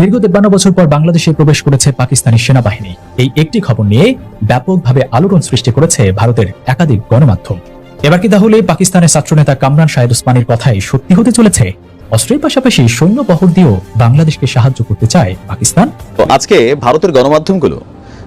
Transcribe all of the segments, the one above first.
দীর্ঘ তেপ্পান্ন বছর পর বাংলাদেশে প্রবেশ করেছে পাকিস্তানি সেনাবাহিনী। এই একটি খবর নিয়ে ব্যাপকভাবে আলোড়ন সৃষ্টি করেছে ভারতের একাধিক গণমাধ্যম। এবার কি তাহলে পাকিস্তানের ছাত্রনেতা কামরান শাহেদ ওসমানীর কথাই সত্যি হতে চলেছে? অস্ত্রের পাশাপাশি সৈন্য বহর দিয়েও বাংলাদেশকে সাহায্য করতে চায় পাকিস্তান? আজকে ভারতের গণমাধ্যমগুলো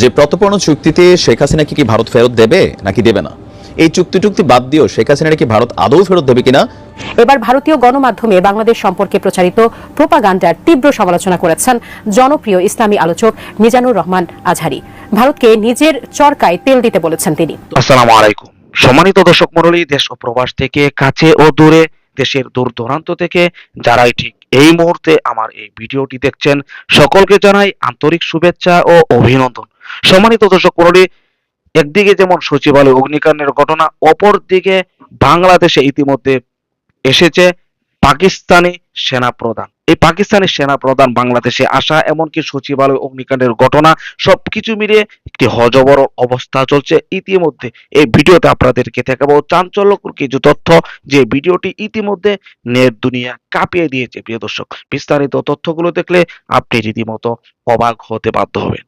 যে প্রতপর্ণ চুক্তিতে শেখ হাসিনাকে কি ভারত ফেরত দেবে নাকি দেবে না? এই চুক্তি টুক্তি বাদ দিয়েও শেখ হাসিনা কি ভারত আদৌ ফেরত দেবে কিনা? এবার ভারতীয় গণমাধ্যমে বাংলাদেশ সম্পর্কে প্রচারিত প্রোপাগান্ডার তীব্র সমালোচনা করেছেন জনপ্রিয় ইসলামী আলোচক মিজানুর রহমান আজহারি। ভারতকে নিজের চরকায় তেল দিতে বলেছেন তিনি। আসসালামু আলাইকুম। সম্মানিত দর্শক মণ্ডলী দেশ ও প্রবাস থেকে কাছে ও দূরে দেশের দূর দূরান্ত থেকে যারাই ঠিক এই মুহূর্তে আমার এই ভিডিওটি দেখছেন সকলকে জানাই আন্তরিক শুভেচ্ছা ও অভিনন্দন। সম্মানিত দর্শক মণ্ডলী একদিকে যেমন সচিবালয় অগ্নিকাণ্ডের ঘটনা অপর দিকে বাংলাদেশে ইতিমধ্যে এসেছে পাকিস্তানি সেনা প্রধান এই পাকিস্তানি সেনা প্রধান বাংলাদেশে আসা, এমনকি সচিবালয় অগ্নিকাণ্ডের ঘটনা, সবকিছু মিলিয়ে একটি হজবর অবস্থা চলছে। ইতিমধ্যে এই ভিডিওতে আপনাদেরকে দেখাবো চাঞ্চল্যকর কিছু তথ্য যে ভিডিওটি ইতিমধ্যে নেট দুনিয়া কাঁপিয়ে দিয়েছে। প্রিয় দর্শক, বিস্তারিত তথ্যগুলো দেখলে আপনি রীতিমতো অবাক হতে বাধ্য হবেন।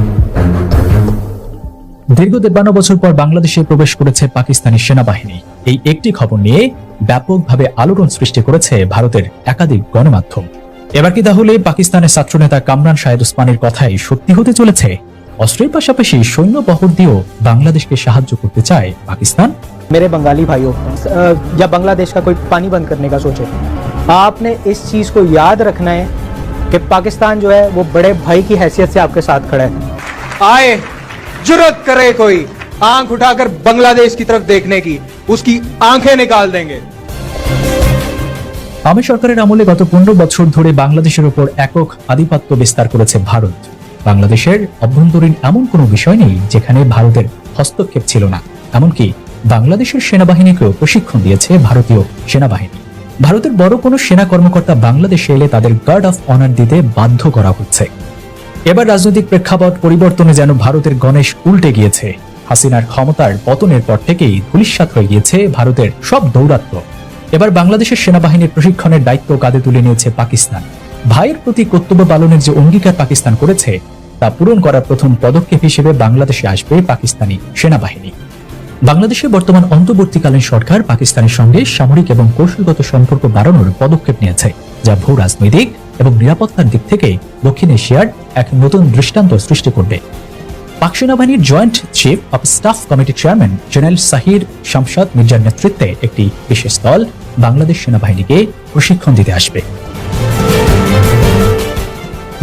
দীর্ঘ তেপ্পান্ন বছর পর বাংলাদেশে প্রবেশ করেছে পাকিস্তানি সেনাবাহিনী এই একটি খবর নিয়ে ব্যাপকভাবে আলোড়ন সৃষ্টি করেছে ভারতের একাধিক গণমাধ্যম এবার কি তাহলে পাকিস্তানের ছাত্রনেতা কামরান শাহেদ ওসমানীর কথাই সত্যি হতে চলেছে অস্ত্রের পাশাপাশি সৈন্য বহর দিয়েও বাংলাদেশকে সাহায্য করতে চায় পাকিস্তান मेरे बंगाली भाइयों अ, या बांग्लादेश का कोई पानी बंद करने का सोचे आपने इस चीज़ को याद रखना है कि पाकिस्तान जो है वो बड़े भाई की हैसियत से आपके साथ खड़ा है आए जुरत करे कोई आंख उठाकर बांग्लादेश की तरफ देखने की उसकी आंखें निकाल देंगे আওয়ামী সরকারের আমলে গত পনেরো বছর ধরে বাংলাদেশের উপর একক আধিপত্য বিস্তার করেছে ভারত বাংলাদেশের অভ্যন্তরীণ এমন কোনো বিষয় নেই যেখানে ভারতের হস্তক্ষেপ ছিল না এমনকি বাংলাদেশের সেনাবাহিনীকেও প্রশিক্ষণ দিয়েছে ভারতীয় সেনাবাহিনী ভারতের বড় কোনো সেনা কর্মকর্তা বাংলাদেশে এলে তাদের গার্ড অফ অনার দিতে বাধ্য করা হচ্ছে এবার রাজনৈতিক প্রেক্ষাপট পরিবর্তনে যেন ভারতের গণেশ উল্টে গিয়েছে। হাসিনার ক্ষমতার পতনের পর থেকেই ধূলিসাৎ হয়ে গিয়েছে ভারতের সব দৌরাত্ম্য। এবার বাংলাদেশের সেনাবাহিনীর প্রশিক্ষণের দায়িত্ব কাঁধে তুলে নিয়েছে পাকিস্তান। ভাইয়ের প্রতি কর্তব্য পালনের যে অঙ্গীকার পাকিস্তান করেছে, তা পূরণ করার প্রথম পদক্ষেপ হিসেবে বাংলাদেশে আসবে পাকিস্তানি সেনাবাহিনী। বাংলাদেশের বর্তমান অন্তর্বর্তীকালীন সরকার পাকিস্তানের সঙ্গে সামরিক এবং কৌশলগত সম্পর্ক বাড়ানোর পদক্ষেপ নিয়েছে, যা ভূ রাজনৈতিক এবং নিরাপত্তার দিক থেকে দক্ষিণ এশিয়ার এক নতুন দৃষ্টান্ত সৃষ্টি করবে। পাক সেনাবাহিনীর জয়েন্ট চিফ অব স্টাফ কমিটির চেয়ারম্যান জেনারেল সাহির শামশাদ মির্জার নেতৃত্বে একটি বিশেষ দল বাংলাদেশ সেনাবাহিনীকে প্রশিক্ষণ দিতে আসবে।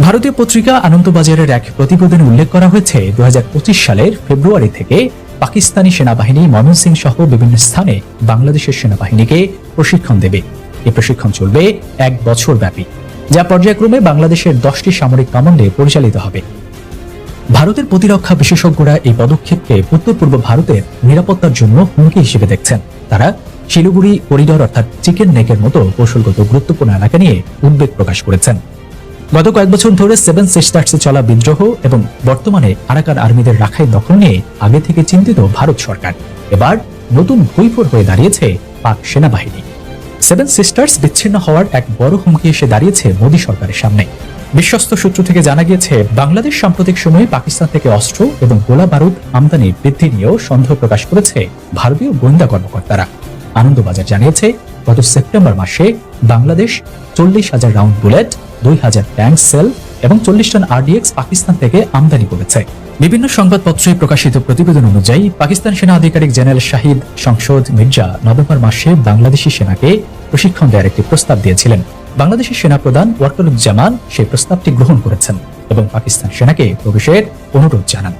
ভারতীয় পত্রিকা আনন্দবাজারের এক প্রতিবেদনে উল্লেখ করা হয়েছে দু হাজার পঁচিশ সালের ফেব্রুয়ারি থেকে পাকিস্তানি সেনাবাহিনী ময়মনসিং সহ বিভিন্ন স্থানে বাংলাদেশের সেনাবাহিনীকে প্রশিক্ষণ দেবে। এই প্রশিক্ষণ চলবে এক বছর ব্যাপী যা পর্যায়ক্রমে বাংলাদেশের দশটি সামরিক কমান্ডে পরিচালিত হবে। ভারতের প্রতিরক্ষা বিশেষজ্ঞরা এই পদক্ষেপকে উত্তর পূর্ব ভারতের নিরাপত্তার জন্য হুমকি হিসেবে দেখছেন। তারা শিলিগুড়ি করিডর অর্থাৎ চিকেন নেকের মতো কৌশলগত গুরুত্বপূর্ণ এলাকা নিয়ে উদ্বেগ প্রকাশ করেছেন। গত কয়েক বছর ধরে সেভেন সিস্টার্সে চলা বিদ্রোহ এবং বর্তমানে আরাকান আর্মিদের রাখাই দখল নিয়ে আগে থেকে চিন্তিত ভারত সরকার। এবার নতুন ভৈফর হয়ে দাঁড়িয়েছে পাক সেনাবাহিনী। সেভেন সিস্টার্স বিচ্ছিন্ন হওয়ার এক বড় হুমকি এসে দাঁড়িয়েছে মোদী সরকারের সামনে। বিশ্বস্ত সূত্র থেকে জানা গিয়েছে, বাংলাদেশ সাম্প্রতিক সময়ে পাকিস্তান থেকে অস্ত্র এবং গোলা বারুদ আমদানি বৃদ্ধি নিয়েও সন্দেহ প্রকাশ করেছে ভারতীয় গোয়েন্দা কর্মকর্তারা। আনন্দবাজার জানিয়েছে, গত সেপ্টেম্বর মাসে বাংলাদেশ চল্লিশ হাজার রাউন্ড বুলেট, দুই হাজার ট্যাঙ্ক সেল এবং চল্লিশ টন আরডিএক্স পাকিস্তান থেকে আমদানি করেছে। বিভিন্ন সংবাদপত্রে প্রকাশিত প্রতিবেদন অনুযায়ী পাকিস্তান সেনা আধিকারিক জেনারেল শাহিদ সংসদ মির্জা নভেম্বর মাসে বাংলাদেশি সেনাকে প্রশিক্ষণ দেওয়ার একটি প্রস্তাব দিয়েছিলেন। বাংলাদেশের সেনা প্রধান ওয়াকারুজ্জামান সেই প্রস্তাবটি গ্রহণ করেছেন এবং পাকিস্তান সেনাকে প্রবেশের অনুরোধ জানান।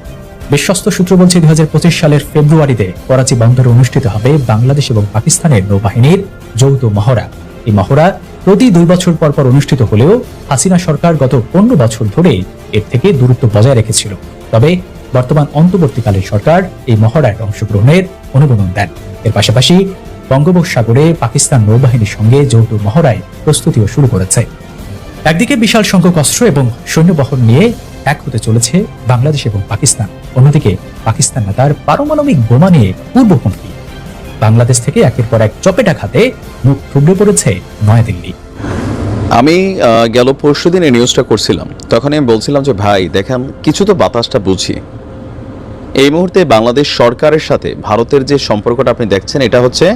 বিশ্বস্ত সূত্র বলছে দুই হাজার পঁচিশ সালের ফেব্রুয়ারিতে করাচি বন্দরে অনুষ্ঠিত হবে বাংলাদেশ এবং পাকিস্তানের নৌবাহিনীর যৌথ মহড়া। এই মহড়া প্রতি দুই বছর পর পর অনুষ্ঠিত হলেও হাসিনা সরকার গত পনেরো বছর ধরে এর থেকে দূরত্ব বজায় রেখেছিল। তবে বর্তমান অন্তর্বর্তীকালীন সরকার এই মহড়ায় অংশগ্রহণের অনুমোদন দেন। এর পাশাপাশি বঙ্গোপসাগরে পাকিস্তান নৌবাহিনীর সঙ্গে যৌথ মহড়ায় প্রস্তুতিও শুরু করেছে। একদিকে বিশাল সংখ্যক অস্ত্র এবং সৈন্যবহর নিয়ে এক হতে চলেছে বাংলাদেশ এবং পাকিস্তান। অন্যদিকে পাকিস্তান নেতার পারমাণবিক বোমা নিয়ে পূর্বহুমকি বাংলাদেশ থেকে একের পর এক চপেটা খাতে মুখ থুবড়ে পড়েছে নয়াদিল্লি। আমি গেল পরশু দিন এই নিউজটা করছিলাম। তখন আমি বলছিলাম যে, ভাই, দেখেন, কিছু তো বাতাসটা বুঝি। এই মুহূর্তে বাংলাদেশ সরকারের সাথে ভারতের যে সম্পর্কটা আপনি দেখছেন, এটা হচ্ছে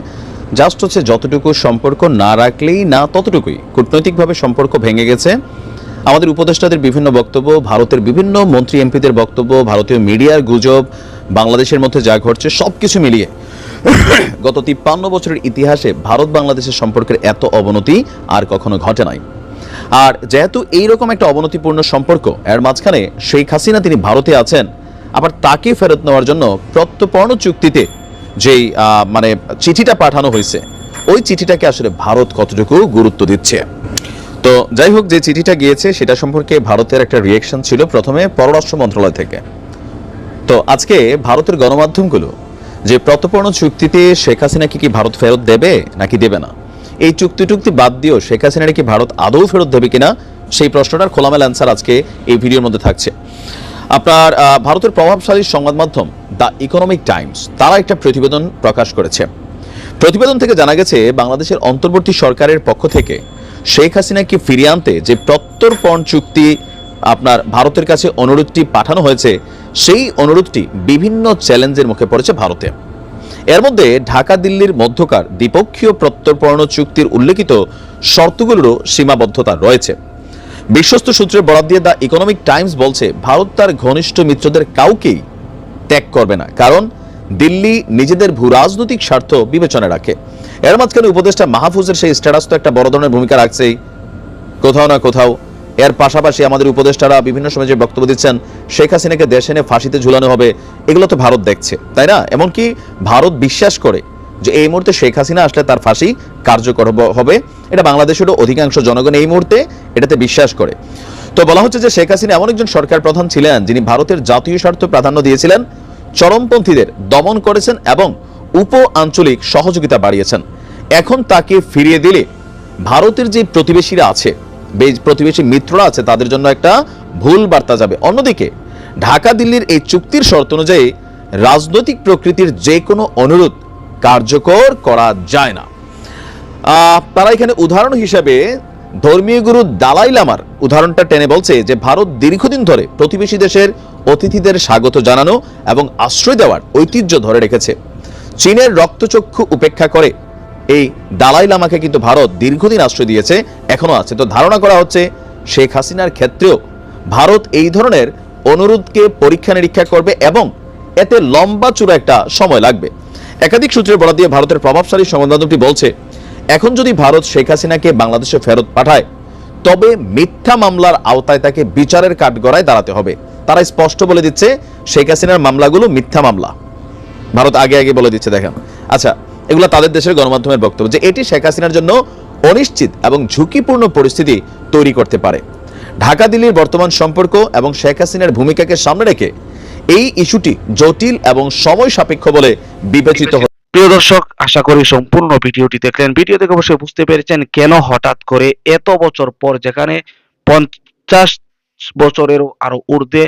জাস্ট হচ্ছে যতটুকু সম্পর্ক না রাখলেই না ততটুকুই। কূটনৈতিকভাবে সম্পর্ক ভেঙে গেছে। আমাদের উপদেষ্টাদের বিভিন্ন বক্তব্য, ভারতের বিভিন্ন মন্ত্রী এমপিদের বক্তব্য, ভারতীয় মিডিয়ার গুজব, বাংলাদেশের মধ্যে যা ঘটছে সব কিছু মিলিয়ে গত তিপ্পান্ন বছরের ইতিহাসে ভারত বাংলাদেশের সম্পর্কের এত অবনতি আর কখনো ঘটে নাই। আর যেহেতু এইরকম একটা অবনতিপূর্ণ সম্পর্ক, এর মাঝখানে শেখ হাসিনা তিনি ভারতে আছেন, আবার তাকে ফেরত নেওয়ার জন্য প্রত্যপর্ণ চুক্তিতে যেই মানে চিঠিটা পাঠানো হয়েছে, ওই চিঠিটাকে আসলে ভারত কতটুকু গুরুত্ব দিচ্ছে? তো যাই হোক, যে চিঠিটা গিয়েছে সেটা সম্পর্কে ভারতের একটা রিয়েকশন ছিল প্রথমে পররাষ্ট্র মন্ত্রণালয় থেকে। তো আজকে ভারতের গণমাধ্যমগুলো যে প্রত্যর্পণ চুক্তিতে শেখ হাসিনাকে কি ভারত ফেরত দেবে নাকি দেবে না? এই চুক্তি টুক্তি বাদ দিয়েও শেখ হাসিনাকে কি ভারত আদৌ ফেরত দেবে কিনা সেই প্রশ্নটার খোলামেলা অ্যান্সার আজকে এই ভিডিওর মধ্যে থাকছে। আপনার ভারতের প্রভাবশালী সংবাদ মাধ্যম দ্য ইকোনমিক টাইমস, তারা একটা প্রতিবেদন প্রকাশ করেছে। প্রতিবেদন থেকে জানা গেছে, বাংলাদেশের অন্তর্বর্তী সরকারের পক্ষ থেকে শেখ হাসিনাকে ফিরিয়ে আনতে যে প্রত্যর্পণ চুক্তি আপনার ভারতের কাছে অনুরোধটি পাঠানো হয়েছে, সেই অনুরোধটি বিভিন্ন চ্যালেঞ্জের মুখে পড়েছে ভারতে। এর মধ্যে ঢাকা দিল্লির মধ্যকার দ্বিপক্ষীয় প্রত্যর্পণ চুক্তির উল্লেখিত শর্তগুলোরও সীমাবদ্ধতা রয়েছে। বিশ্বস্ত সূত্রে বরাদ দিয়ে দ্য ইকোনমিক টাইমস বলছে, ভারত তার ঘনিষ্ঠ মিত্রদের কাউকেই ত্যাগ করবে না, কারণ দিল্লি নিজেদের ভূ রাজনৈতিক স্বার্থ বিবেচনা রাখে। এর মাঝখানে উপদেষ্টা মাহফুজের সেই স্ট্যাটাস তো একটা বড় ধরনের ভূমিকা রাখছেই। কোথাও না কোথাও এর পাশাপাশি আমাদের উপদেষ্টারা বিভিন্ন সময় যে বক্তব্য দিচ্ছেন, শেখ হাসিনাকে দেশে এনে ফাঁসিতে ঝুলানো হবে, এগুলো তো ভারত দেখছে, তাই না? এমনকি ভারত বিশ্বাস করে যে এই মুহূর্তে শেখ হাসিনা আসলে তার ফাঁসি কার্যকর হবে এটা বাংলাদেশেরও অধিকাংশ জনগণ এই মুহূর্তে এটাতে বিশ্বাস করে। তো বলা হচ্ছে যে শেখ হাসিনা এমন একজন সরকার প্রধান ছিলেন, যিনি ভারতের জাতীয় স্বার্থ প্রাধান্য দিয়েছিলেন, চরমপন্থীদের দমন করেছেন এবং উপ আঞ্চলিক সহযোগিতা বাড়িয়েছেন। এখন তাকে ফিরিয়ে দিলে ভারতের যে প্রতিবেশীরা আছে প্রতিবেশী মিত্ররা আছে, তাদের জন্য একটা ভুল বার্তা যাবে। অন্যদিকে, ঢাকা দিল্লির এই চুক্তির শর্ত অনুযায়ী রাজনৈতিক প্রকৃতির যে কোনো অনুরোধ কার্যকর করা যায় না। তারা এখানে উদাহরণ হিসাবে ধর্মীয় গুরু দালাই লামার উদাহরণটা টেনে বলছে যে, ভারত দীর্ঘদিন ধরে প্রতিবেশী দেশের অতিথিদের স্বাগত জানানো এবং আশ্রয় দেওয়ার ঐতিহ্য ধরে রেখেছে। চীনের রক্তচক্ষু উপেক্ষা করে এই দালাই লামাকে কিন্তু ভারত দীর্ঘদিন আশ্রয় দিয়েছে, এখনও আছে। তো ধারণা করা হচ্ছে শেখ হাসিনার ক্ষেত্রেও ভারত এই ধরনের অনুরোধকে পরীক্ষা নিরীক্ষা করবে এবং এতে লম্বা চূড়া একটা সময় লাগবে। একাধিক সূত্রে বলা দিয়ে ভারতের প্রভাবশালী সংবাদ মাধ্যমটি বলছে, এখন যদি ভারত শেখ হাসিনাকে বাংলাদেশে ফেরত পাঠায়, তবে মিথ্যা মামলার আওতায় তাকে বিচারের কাঠগড়ায় দাঁড়াতে হবে। তারা স্পষ্ট বলে দিচ্ছে, শেখ হাসিনার মামলাগুলো মিথ্যা মামলা। ভারত আগে আগে বলে দিচ্ছে, দেখেন। আচ্ছা এগুলো তাদের দেশের গণমাধ্যমের বক্তব্য যে এটি শেখ হাসিনার জন্য অনিশ্চিত এবং ঝুঁকিপূর্ণ পরিস্থিতি তৈরি করতে পারে। ঢাকা, দিল্লির বর্তমান সম্পর্ক এবং শেখ হাসিনার ভূমিকাকে সামনে রেখে এই ইস্যুটি জটিল এবং সময় সাপেক্ষ বলে বিবেচিত হচ্ছে। প্রিয় দর্শক, আশা করি সম্পূর্ণ ভিডিওটি দেখলেন। ভিডিও দেখে অবশ্যই বুঝতে পেরেছেন কেন হঠাৎ করে এত বছর পর যেখানে পঞ্চাশ বছরেরও আরও ঊর্ধ্বে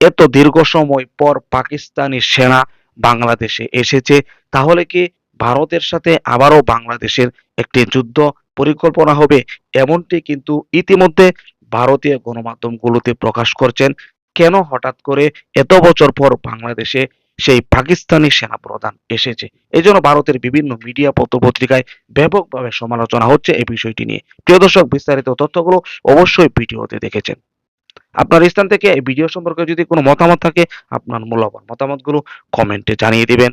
এত দীর্ঘ সময় পর পাকিস্তানি সেনা বাংলাদেশে এসেছে, তাহলে কি ভারতের সাথে আবারও বাংলাদেশের একটি যুদ্ধ পরিকল্পনা হবে, এমনটি কিন্তু ইতিমধ্যে ভারতীয় গণমাধ্যমগুলোতে প্রকাশ করছেন। কেন হঠাৎ করে এত বছর পর বাংলাদেশে সেই পাকিস্তানি সেনা প্রধান এসেছে? এই জন্য ভারতের বিভিন্ন মিডিয়া পত্র পত্রিকায় ব্যাপকভাবে সমালোচনা হচ্ছে এই বিষয়টি নিয়ে। প্রিয় দর্শক, বিস্তারিত তথ্যগুলো অবশ্যই ভিডিওতে দেখেছেন। আপনার স্থান থেকে এই ভিডিও সম্পর্কে যদি কোনো মতামত থাকে, আপনার মূল্যবান মতামতগুলো কমেন্টে জানিয়ে দিবেন।